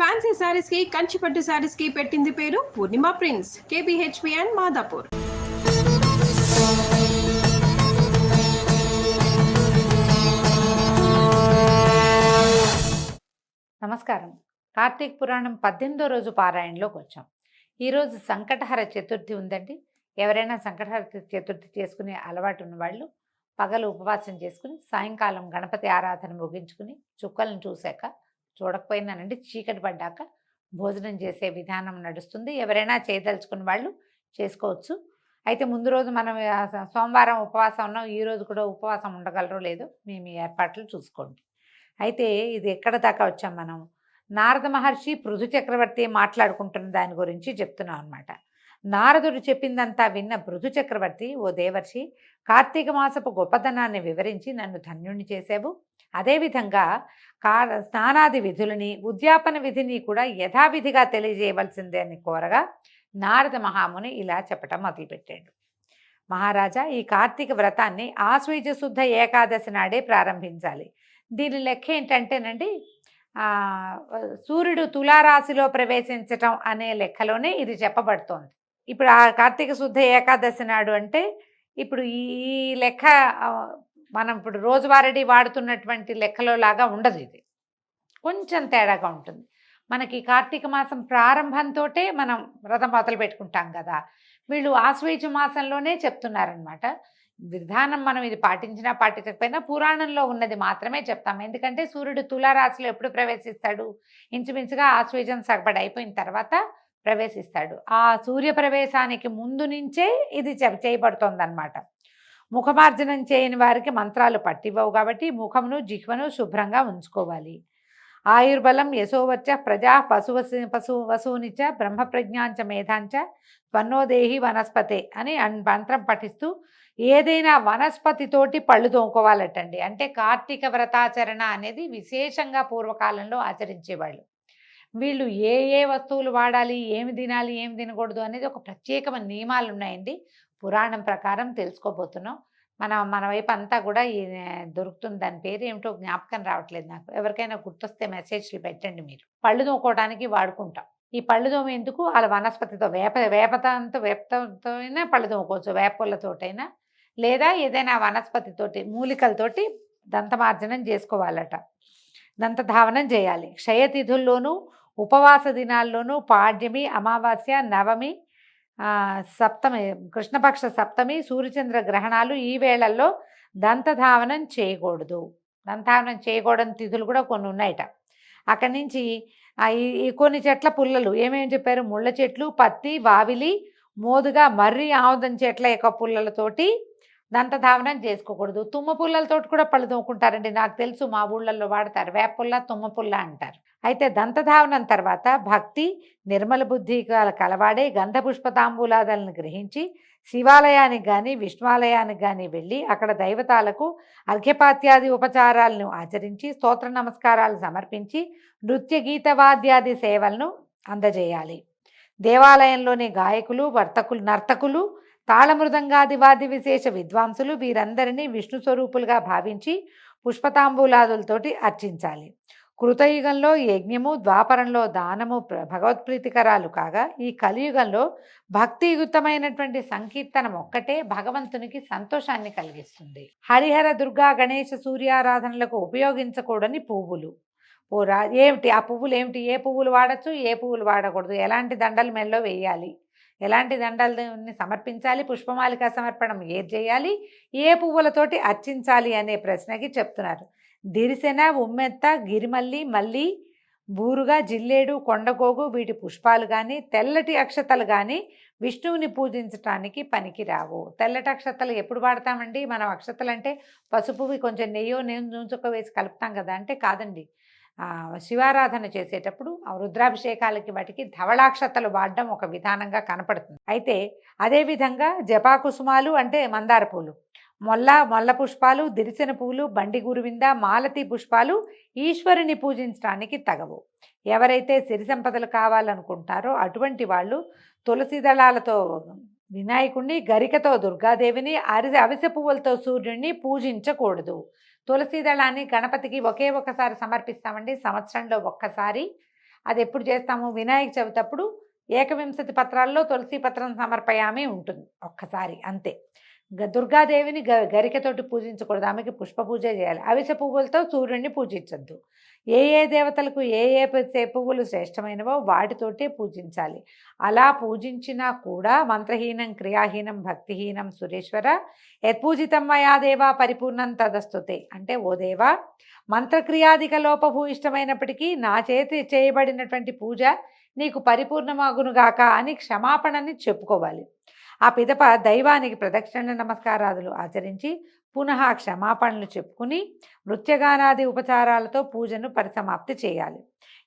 Fancy శారీస్కి కంచిపట్టు శారీస్కి పెట్టింది పేరు Purnima prince KBHP and Madhapur నమస్కారం. కార్తీక పురాణం పద్దెనిమిదో రోజు పారాయణలోకి వచ్చాం. ఈరోజు సంకటహర చతుర్థి ఉందండి. ఎవరైనా సంకటహర చతుర్థి చేసుకునే అలవాటు ఉన్న వాళ్ళు పగలు ఉపవాసం చేసుకుని సాయంకాలం గణపతి ఆరాధన ముగించుకుని చుక్కలను చూశాక చూడకపోయినానండి. చీకటి పడ్డాక భోజనం చేసే విధానం నడుస్తుంది. ఎవరైనా చేయదలుచుకున్న వాళ్ళు చేసుకోవచ్చు. అయితే ముందు రోజు మనం సోమవారం ఉపవాసం ఉన్నాం. ఈ రోజు కూడా ఉపవాసం ఉండగలరో లేదో మేము ఏర్పాట్లు చూసుకోండి. అయితే ఇది ఎక్కడ దాకా వచ్చాం మనం? నారద మహర్షి పృథు చక్రవర్తి మాట్లాడుకుంటున్న దాని గురించి చెప్తున్నాం అనమాట నారదుడు చెప్పిందంతా విన్న పృథు చక్రవర్తి ఓ దేవర్షి కార్తీక మాసపు గొప్పతనాన్ని వివరించి నన్ను ధన్యుణ్ణి చేసావు అదేవిధంగా కా స్నానాది విధులని ఉద్యాపన విధిని కూడా యథావిధిగా తెలియజేయవలసిందే అని కోరగా నారద మహాముని ఇలా చెప్పటం మొదలుపెట్టాడు. మహారాజా ఈ కార్తీక వ్రతాన్ని ఆశ్వీజ శుద్ధ ఏకాదశి నాడే ప్రారంభించాలి. దీని లెక్క ఏంటంటేనండి సూర్యుడు తులారాశిలో ప్రవేశించటం అనే లెక్కలోనే ఇది చెప్పబడుతోంది. ఇప్పుడు ఆ కార్తీక శుద్ధ ఏకాదశి నాడు అంటే ఇప్పుడు ఈ లెక్క మనం ఇప్పుడు రోజువారీ వాడుతున్నటువంటి లెక్కలో లాగా ఉండదు ఇది. కొంచెం తేడాగా ఉంటుంది. మనకి కార్తీక మాసం ప్రారంభంతో మనం వ్రతం మొదలు పెట్టుకుంటాం కదా. వీళ్ళు ఆశ్వేజ మాసంలోనే చెప్తున్నారనమాట విధానం మనం ఇది పాటించినా పాటించకపోయినా పురాణంలో ఉన్నది మాత్రమే చెప్తాం. ఎందుకంటే సూర్యుడు తులారాశిలో ఎప్పుడు ప్రవేశిస్తాడు? ఇంచుమించుగా ఆశ్వేజం సగపడి అయిపోయిన తర్వాత ప్రవేశిస్తాడు. ఆ సూర్య ప్రవేశానికి ముందు నుంచే ఇది చెప్ అనమాట ముఖమార్జనం చేయని వారికి మంత్రాలు పట్టివ్వవు కాబట్టి ముఖమును జిహ్వను శుభ్రంగా ఉంచుకోవాలి. ఆయుర్బలం యశోవచ్చ ప్రజా పశువసి పశు వసూనిచ బ్రహ్మప్రజ్ఞాంచ మేధాంచ త్వన్నోదేహి వనస్పతే అని అన్- మంత్రం పఠిస్తూ ఏదైనా వనస్పతితోటి పళ్ళు తోముకోవాలటండి. అంటే కార్తీక వ్రతాచరణ అనేది విశేషంగా పూర్వకాలంలో ఆచరించేవాళ్ళు. వీళ్ళు ఏ ఏ వస్తువులు వాడాలి ఏమి తినాలి ఏమి తినకూడదు అనేది ఒక ప్రత్యేకమైన నియమాలు ఉన్నాయండి పురాణం ప్రకారం తెలుసుకోబోతున్నాం. మన మన వైపు అంతా కూడా ఈ దొరుకుతుంది. దాని పేరు ఏమిటో జ్ఞాపకం రావట్లేదు నాకు. ఎవరికైనా గుర్తొస్తే మెసేజ్లు పెట్టండి మీరు. పళ్ళు తోముకోవడానికి వాడుకుంటాం. ఈ పళ్ళు తోమేందుకు వాళ్ళ వనస్పతితో వేప వేపతంతో వేపతంతో అయినా పళ్ళు తోముకోవచ్చు. వేపలతోటైనా లేదా ఏదైనా వనస్పతితోటి మూలికలతోటి దంతమార్జనం చేసుకోవాలట. దంతధావనం చేయాలి. క్షయతిథుల్లోనూ ఉపవాస దినాల్లోనూ పాడ్యమి అమావాస్య నవమి సప్తమి కృష్ణపక్ష సప్తమి సూర్యచంద్ర గ్రహణాలు ఈ వేళల్లో దంతధావనం చేయకూడదు. దంతధావనం చేయకూడని తిథులు కూడా కొన్ని ఉన్నాయట. అక్కడి నుంచి ఈ ఈ కొన్ని చెట్ల పుల్లలు ఏమేమి చెప్పారు? ముళ్ళ చెట్లు పత్తి వావిలి మోదుగా మర్రి ఆముదం చెట్ల యొక్క పుల్లలతోటి దంతధావనం చేసుకోకూడదు. తుమ్మ పుల్లలతోటి కూడా పళ్ళు తోముకుంటారండి. నాకు తెలుసు మా ఊళ్ళల్లో వాడతారు. వేప పుల్ల తుమ్మ పుల్ల అంటారు. అయితే దంతధావనం తర్వాత భక్తి నిర్మల బుద్ధి గల కలవాడే గంధపుష్పతాంబూలాదాలను గ్రహించి శివాలయానికి కానీ విష్ణువాలయానికి కానీ వెళ్ళి అక్కడ దైవతాలకు అర్ఘ్యపాత్యాది ఉపచారాలను ఆచరించి స్తోత్ర నమస్కారాలు సమర్పించి నృత్య గీతవాద్యాది సేవలను అందజేయాలి. దేవాలయంలోని గాయకులు వర్తకులు నర్తకులు తాళమృదంగాది వాద్య విశేష విద్వాంసులు వీరందరినీ విష్ణు స్వరూపులుగా భావించి పుష్పతాంబూలాదులతోటి అర్చించాలి. కృతయుగంలో యజ్ఞము ద్వాపరంలో దానము భగవత్ప్రీతికరాలు కాగా ఈ కలియుగంలో భక్తియుతమైనటువంటి సంకీర్తనం ఒక్కటే భగవంతునికి సంతోషాన్ని కలిగిస్తుంది. హరిహర దుర్గా గణేష సూర్యారాధనలకు ఉపయోగించకూడని పువ్వులు. పూరా ఏమిటి ఆ పువ్వులు ఏమిటి? ఏ పువ్వులు వాడచ్చు? ఏ పువ్వులు వాడకూడదు? ఎలాంటి దండలు మెల్లో వేయాలి? ఎలాంటి దండల్ని సమర్పించాలి? పుష్పమాలిక సమర్పణం ఏది చేయాలి? ఏ పువ్వులతోటి అర్చించాలి అనే ప్రశ్నకి చెప్తున్నారు. దిరిసెన ఉమ్మెత్త గిరిమల్లి మల్లి బూరుగా జిల్లేడు కొండగోగు వీటి పుష్పాలు కానీ తెల్లటి అక్షతలు కానీ విష్ణువుని పూజించటానికి పనికిరావు. తెల్లటి అక్షతలు ఎప్పుడు వాడతామండి? మనం అక్షతలు అంటే పసుపువి కొంచెం నెయ్యో నేను నూనె వేసి కలుపుతాం కదా అంటే కాదండి. శివారాధన చేసేటప్పుడు ఆ రుద్రాభిషేకాలకి వాటికి ధవళాక్షతలు వాడడం ఒక విధానంగా కనపడుతుంది. అయితే అదేవిధంగా జపాకుసుమాలు అంటే మందార పూలు. మొల్ల మొల్ల పుష్పాలు దిరిసిన పూలు బండి గురువింద మాలతి పుష్పాలు ఈశ్వరుని పూజించడానికి తగవు. ఎవరైతే సిరి సంపదలు కావాలనుకుంటారో అటువంటి వాళ్ళు తులసి దళాలతో వినాయకుడిని గరికతో దుర్గాదేవిని అరిసె అవిసె పువ్వులతో సూర్యుడిని పూజించకూడదు. తులసి దళాన్ని గణపతికి ఒకే ఒకసారి సమర్పిస్తామండి సంవత్సరంలో ఒక్కసారి. అది ఎప్పుడు చేస్తాము? వినాయక చవితప్పుడు ఏకవింశతి పత్రాల్లో తులసి పత్రం సమర్పయామి ఉంటుంది ఒక్కసారి అంతే. దుర్గాదేవిని గ గరికతోటి పూజించకూడదు. ఆమెకి పుష్ప పూజ చేయాలి. అవిసె పువ్వులతో సూర్యుడిని పూజించద్దు. ఏ ఏ దేవతలకు ఏ ఏ ఏ పువ్వులు శ్రేష్టమైనవో వాటితోటే పూజించాలి. అలా పూజించినా కూడా మంత్రహీనం క్రియాహీనం భక్తిహీనం సురేశ్వర యత్పూజితం మయా దేవా పరిపూర్ణం తదస్తుతే. అంటే ఓ దేవా మంత్రక్రియాధిక లోపభూయిష్టమైనప్పటికీ నా చేతి చేయబడినటువంటి పూజ నీకు పరిపూర్ణమాగునుగాక అని క్షమాపణని చెప్పుకోవాలి. ఆ పిదప దైవానికి ప్రదక్షిణ నమస్కారాదులు ఆచరించి పునః క్షమాపణలు చెప్పుకుని నృత్యగానాది ఉపచారాలతో పూజను పరిసమాప్తి చేయాలి.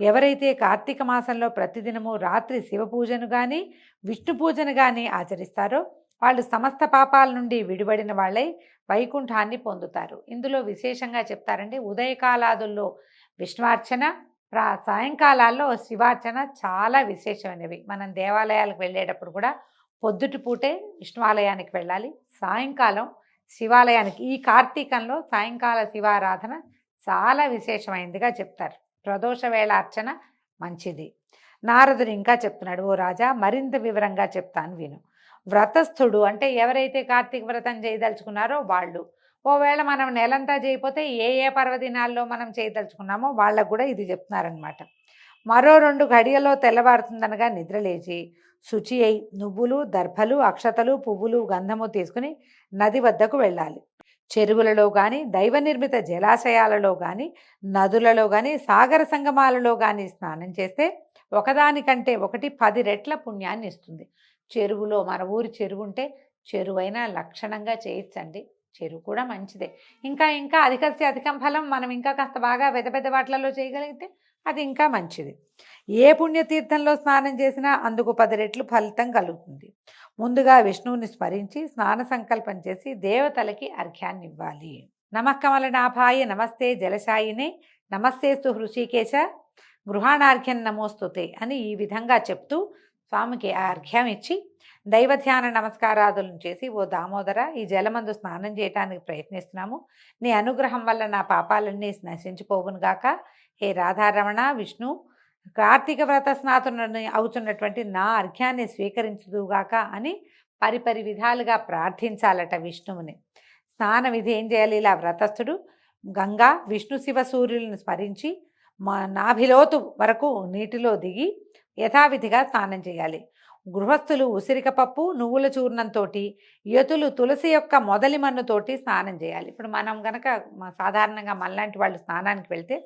ఎవరైతే కార్తీక మాసంలో ప్రతిదినము రాత్రి శివ పూజను కానీ విష్ణు పూజను కానీ ఆచరిస్తారో వాళ్ళు సమస్త పాపాల నుండి విడిపడిన వాళ్ళై వైకుంఠాన్ని పొందుతారు. ఇందులో విశేషంగా చెప్తారంటే ఉదయకాలాదుల్లో విష్ణువార్చన ప్రా సాయంకాలాల్లో శివార్చన చాలా విశేషమైనవి. మనం దేవాలయాలకు వెళ్ళేటప్పుడు కూడా పొద్దుటి పూటే విష్ణువాలయానికి వెళ్ళాలి. సాయంకాలం శివాలయానికి ఈ కార్తీకంలో సాయంకాల శివారాధన చాలా విశేషమైందిగా చెప్తారు. ప్రదోష వేళ అర్చన మంచిది. నారదుడు ఇంకా చెప్తున్నాడు ఓ రాజా మరింత వివరంగా చెప్తాను విను. వ్రతస్థుడు అంటే ఎవరైతే కార్తీక వ్రతం చేయదలుచుకున్నారో వాళ్ళు. ఓవేళ మనం నెలంతా చేయకపోతే ఏ ఏ పర్వదినాల్లో మనం చేయదలుచుకున్నామో వాళ్ళకు కూడా ఇది చెప్తున్నారనమాట మరో రెండు ఘడియలో తెల్లవారుతుందనగా నిద్రలేచి శుచి అయి నువ్వులు దర్భలు అక్షతలు పువ్వులు గంధము తీసుకుని నది వద్దకు వెళ్ళాలి. చెరువులలో కానీ దైవ నిర్మిత జలాశయాలలో కానీ నదులలో కానీ సాగర సంగమాలలో కానీ స్నానం చేస్తే ఒకదానికంటే ఒకటి పది రెట్ల పుణ్యాన్ని ఇస్తుంది. చెరువులో మన ఊరి చెరువు ఉంటే చెరువైనా లక్షణంగా చేయించండి. చెరువు కూడా మంచిదే. ఇంకా ఇంకా అధికస్తే అధికం ఫలం మనం ఇంకా కాస్త బాగా పెద్ద పెద్ద వాటిలలో చేయగలిగితే అది ఇంకా మంచిది. ఏ పుణ్యతీర్థంలో స్నానం చేసినా అందుకు పది రెట్లు ఫలితం కలుగుతుంది. ముందుగా విష్ణువుని స్మరించి స్నాన సంకల్పం చేసి దేవతలకి అర్ఘ్యాన్ని ఇవ్వాలి నమకమలనాభాయ నమస్తే జలశాయినే నమస్తే సు హృషికేశ గృహాణార్ఘ్యం నమోస్తుతే అని ఈ విధంగా చెప్తూ స్వామికి ఆ అర్ఘ్యం ఇచ్చి దైవ ధ్యాన నమస్కారాదులను చేసి ఓ దామోదర ఈ జలమందు స్నానం చేయటానికి ప్రయత్నిస్తున్నాము. నీ అనుగ్రహం వల్ల నా పాపాలన్నీ నశించిపోవును గాక. హే రాధారమణ విష్ణు కార్తీక వ్రత స్నాతుని అవుతున్నటువంటి నా అర్ఘ్యాన్ని స్వీకరించుదుగాక అని పరిపరి విధాలుగా ప్రార్థించాలట విష్ణువుని. స్నాన విధి ఏం చేయాలి? ఇలా వ్రతస్థుడు గంగా విష్ణు శివ సూర్యులను స్మరించి మా నాభిలోతు వరకు నీటిలో దిగి యథావిధిగా స్నానం చేయాలి. గృహస్థులు ఉసిరిక పప్పు నువ్వుల చూర్ణంతో యతులు తులసి యొక్క మొదలి మన్నుతోటి స్నానం చేయాలి. ఇప్పుడు మనం గనక సాధారణంగా మనలాంటి వాళ్ళు స్నానానికి వెళ్తే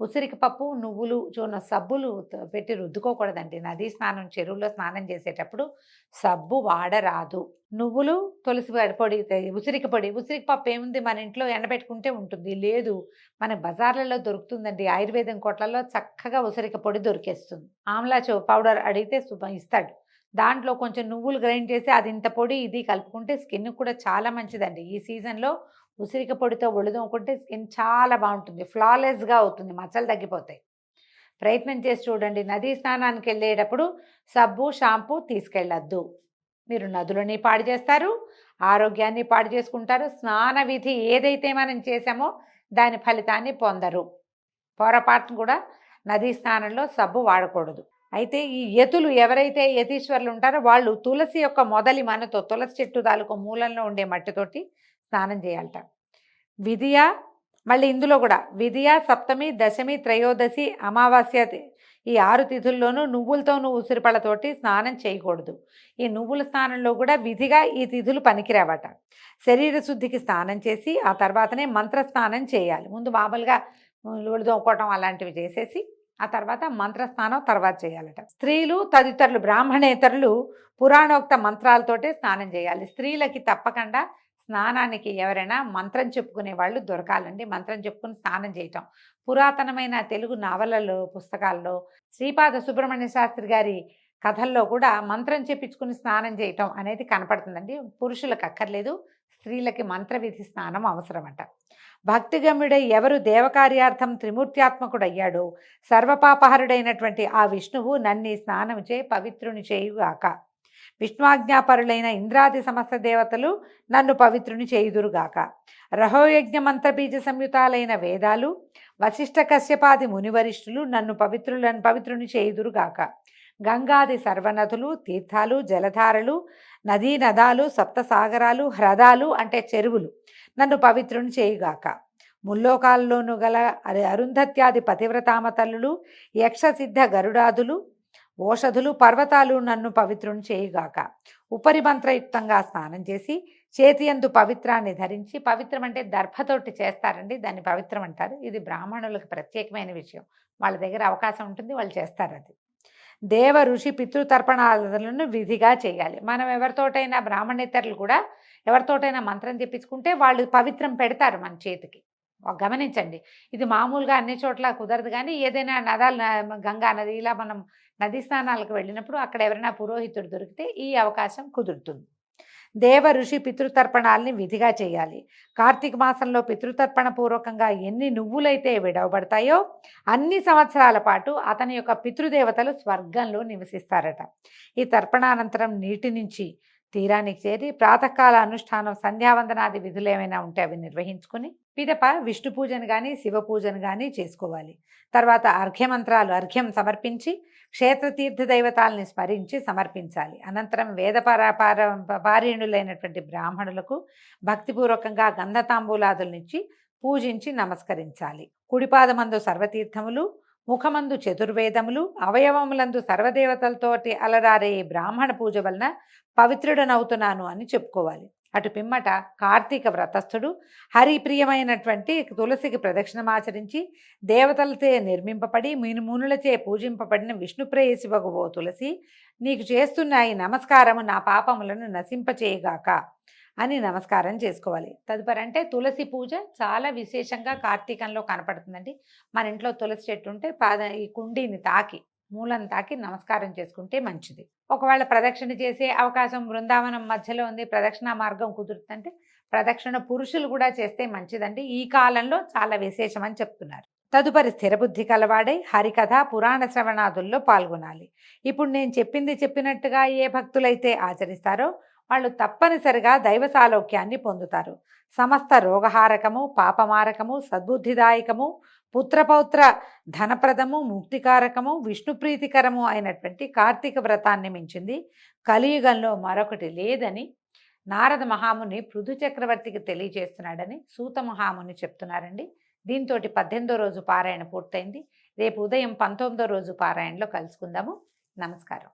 ఉసిరికపప్పు నువ్వులు చూర్ణ సబ్బులు పెట్టి రుద్దుకోకూడదండి. నదీ స్నానం చెరువులో స్నానం చేసేటప్పుడు సబ్బు వాడరాదు. నువ్వులు తులసి పొడి- పొడి ఉసిరిక పొడి ఉసిరిక పప్పు ఏముంది మన ఇంట్లో ఎండబెట్టుకుంటే ఉంటుంది. లేదు మన బజార్లలో దొరుకుతుందండి. ఆయుర్వేదం కొట్లలో చక్కగా ఉసిరిక పొడి దొరికేస్తుంది. ఆమ్లాచో పౌడర్ అడిగితే ఇస్తాడు. దాంట్లో కొంచెం నువ్వులు గ్రైండ్ చేసి అది ఇంత పొడి ఇది కలుపుకుంటే స్కిన్ కూడా చాలా మంచిదండి. ఈ సీజన్లో ఉసిరిక పొడితో ఒడిదోముకుంటే స్కిన్ చాలా బాగుంటుంది. ఫ్లాలెస్గా అవుతుంది. మచ్చలు తగ్గిపోతాయి. ప్రయత్నం చేసి చూడండి. నదీ స్నానానికి వెళ్ళేటప్పుడు సబ్బు షాంపూ తీసుకెళ్ళొద్దు. మీరు నదులని పాడు చేస్తారు. ఆరోగ్యాన్ని పాడు చేసుకుంటారు. స్నాన విధి ఏదైతే మనం చేసామో దాని ఫలితాన్ని పొందరు. పొరపాటును కూడా నదీ స్నానంలో సబ్బు వాడకూడదు. అయితే ఈ యతులు ఎవరైతే యతీశ్వరులు ఉంటారో వాళ్ళు తులసి యొక్క మొదలి మనతో తులసి చెట్టు తాలూకు మూలంలో ఉండే మట్టితోటి స్నానం చేయాలట. విధియ మళ్ళీ ఇందులో కూడా విధియ సప్తమి దశమి త్రయోదశి అమావాస్య ఈ ఆరు తిథుల్లోనూ నువ్వులతోనూ ఉసిరిపళ్ళతోటి స్నానం చేయకూడదు. ఈ నువ్వుల స్నానంలో కూడా విధిగా ఈ తిథులు పనికిరావట. శరీర శుద్ధికి స్నానం చేసి ఆ తర్వాతనే మంత్ర స్నానం చేయాలి. ముందు మామూలుగా తోముకోవటం అలాంటివి చేసేసి ఆ తర్వాత మంత్రస్నానం తర్వాత చేయాలట. స్త్రీలు తదితరులు బ్రాహ్మణేతరులు పురాణోక్త మంత్రాలతోటే స్నానం చేయాలి. స్త్రీలకి తప్పకుండా స్నానానికి ఎవరైనా మంత్రం చెప్పుకునే వాళ్ళు దొరకాలండి. మంత్రం చెప్పుకుని స్నానం చేయటం. పురాతనమైన తెలుగు నావలలో పుస్తకాల్లో శ్రీపాద సుబ్రహ్మణ్య శాస్త్రి గారి కథల్లో కూడా మంత్రం చెప్పించుకుని స్నానం చేయటం అనేది కనపడుతుందండి. పురుషులకు అక్కర్లేదు స్త్రీలకి మంత్రవిధి స్నానం అవసరమంట. భక్తిగమ్యుడై ఎవరు దేవకార్యార్థం త్రిమూర్త్యాత్మకుడయ్యాడో సర్వపాపహరుడైనటువంటి ఆ విష్ణువు నన్ని స్నానం చే పవిత్రుని చేయుగాక. విష్ణువాజ్ఞాపరులైన ఇంద్రాది సమస్త దేవతలు నన్ను పవిత్రుని చేయుదురుగాక. రహోయజ్ఞ మంత్రబీజ సంయుతాలైన వేదాలు వశిష్ఠ కశ్యపాది మునివరిష్ఠులు నన్ను పవిత్రులను పవిత్రుని చేయుదురుగాక. గంగాది సర్వనదులు తీర్థాలు జలధారలు నదీ నదాలు సప్తసాగరాలు హ్రదాలు అంటే చెరువులు నన్ను పవిత్రుని చేయుగాక. ముల్లోకాల్లోనూ గల అరుంధత్యాది పతివ్రతామ తల్లులు యక్షసిద్ధ గరుడాదులు ఓషధులు పర్వతాలు నన్ను పవిత్రుని చేయుగాక. ఉపరిమంత్రయుక్తంగా స్నానం చేసి చేతియందు పవిత్రాన్ని ధరించి పవిత్రం అంటే దర్భతోటి చేస్తారండి దాన్ని పవిత్రం అంటారు. ఇది బ్రాహ్మణులకు ప్రత్యేకమైన విషయం. వాళ్ళ దగ్గర అవకాశం ఉంటుంది వాళ్ళు చేస్తారు అది. దేవ ఋషి పితృతర్పణాలను విధిగా చేయాలి. మనం ఎవరితోటైనా బ్రాహ్మణేతరులు కూడా ఎవరితోటైనా మంత్రం తెప్పించుకుంటే వాళ్ళు పవిత్రం పెడతారు మన చేతికి. గమనించండి. ఇది మామూలుగా అన్ని చోట్ల కుదరదు కానీ ఏదైనా నదాలు న- గంగా నది ఇలా మనం నదీ స్నానాలకు వెళ్ళినప్పుడు అక్కడ ఎవరైనా పురోహితుడు దొరికితే ఈ అవకాశం కుదురుతుంది. దేవ ఋషి పితృతర్పణాలని విధిగా చేయాలి. కార్తీక మాసంలో పితృతర్పణ పూర్వకంగా ఎన్ని నువ్వులైతే విడవబడతాయో అన్ని సంవత్సరాల పాటు అతని యొక్క పితృదేవతలు స్వర్గంలో నివసిస్తారట. ఈ తర్పణానంతరం నీటి నుంచి తీరానికి చేరి ప్రాతకాల అనుష్ఠానం సంధ్యావందనాది విధులు ఏమైనా ఉంటే అవి నిర్వహించుకుని పిదప విష్ణు పూజను కానీ శివ పూజను కానీ చేసుకోవాలి. తర్వాత అర్ఘ్యమంత్రాలు అర్ఘ్యం సమర్పించి క్షేత్రతీర్థ దైవతాలని స్మరించి సమర్పించాలి. అనంతరం వేద పరాపార పారీణులైనటువంటి బ్రాహ్మణులకు భక్తిపూర్వకంగా గంధతాంబూలాదులనిచ్చి పూజించి నమస్కరించాలి. కుడిపాదమందు సర్వతీర్థములు ముఖమందు చతుర్వేదములు అవయవములందు సర్వదేవతలతోటి అలరారే బ్రాహ్మణ పూజ వలన పవిత్రుడనవుతున్నాను అని చెప్పుకోవాలి. అటు పిమ్మట కార్తీక వ్రతస్థుడు హరిప్రియమైనటువంటి తులసికి ప్రదక్షిణమాచరించి దేవతలచే నిర్మింపబడి మీను మునులచే పూజింపబడిన విష్ణుప్రేయసి ఓ తులసి నీకు చేస్తున్న ఈ నమస్కారము నా పాపములను నశింపచేయగాక అని నమస్కారం చేసుకోవాలి. తదుపరి అంటే తులసి పూజ చాలా విశేషంగా కార్తీకంలో కనపడుతుందండి. మన ఇంట్లో తులసి చెట్టు ఉంటే పాద ఈ కుండీని తాకి మూలను తాకి నమస్కారం చేసుకుంటే మంచిది. ఒకవేళ ప్రదక్షిణ చేసే అవకాశం బృందావనం మధ్యలో ఉంది ప్రదక్షిణ మార్గం కుదురుతుందంటే ప్రదక్షిణ పురుషులు కూడా చేస్తే మంచిదండి. ఈ కాలంలో చాలా విశేషమని చెప్తున్నారు. తదుపరి స్థిరబుద్ధి కలవాడై హరికథ పురాణ శ్రవణాదుల్లో పాల్గొనాలి. ఇప్పుడు నేను చెప్పింది చెప్పినట్టుగా ఏ భక్తులైతే ఆచరిస్తారో వాళ్ళు తప్పనిసరిగా దైవ సాలోక్యాన్ని పొందుతారు. సమస్త రోగహారకము పాపమారకము సద్బుద్ధిదాయకము పుత్రపౌత్ర ధనప్రదము ముక్తికారకము విష్ణుప్రీతికరము అయినటువంటి కార్తీక వ్రతాన్ని మించింది. కలియుగంలో మరొకటి లేదని నారద మహాముని పృథు చక్రవర్తికి తెలియజేస్తున్నాడని సూత మహాముని చెప్తున్నారండి. దీంతో పద్దెనిమిదో రోజు పారాయణ పూర్తయింది. రేపు ఉదయం పంతొమ్మిదో రోజు పారాయణలో కలుసుకుందాము. నమస్కారం.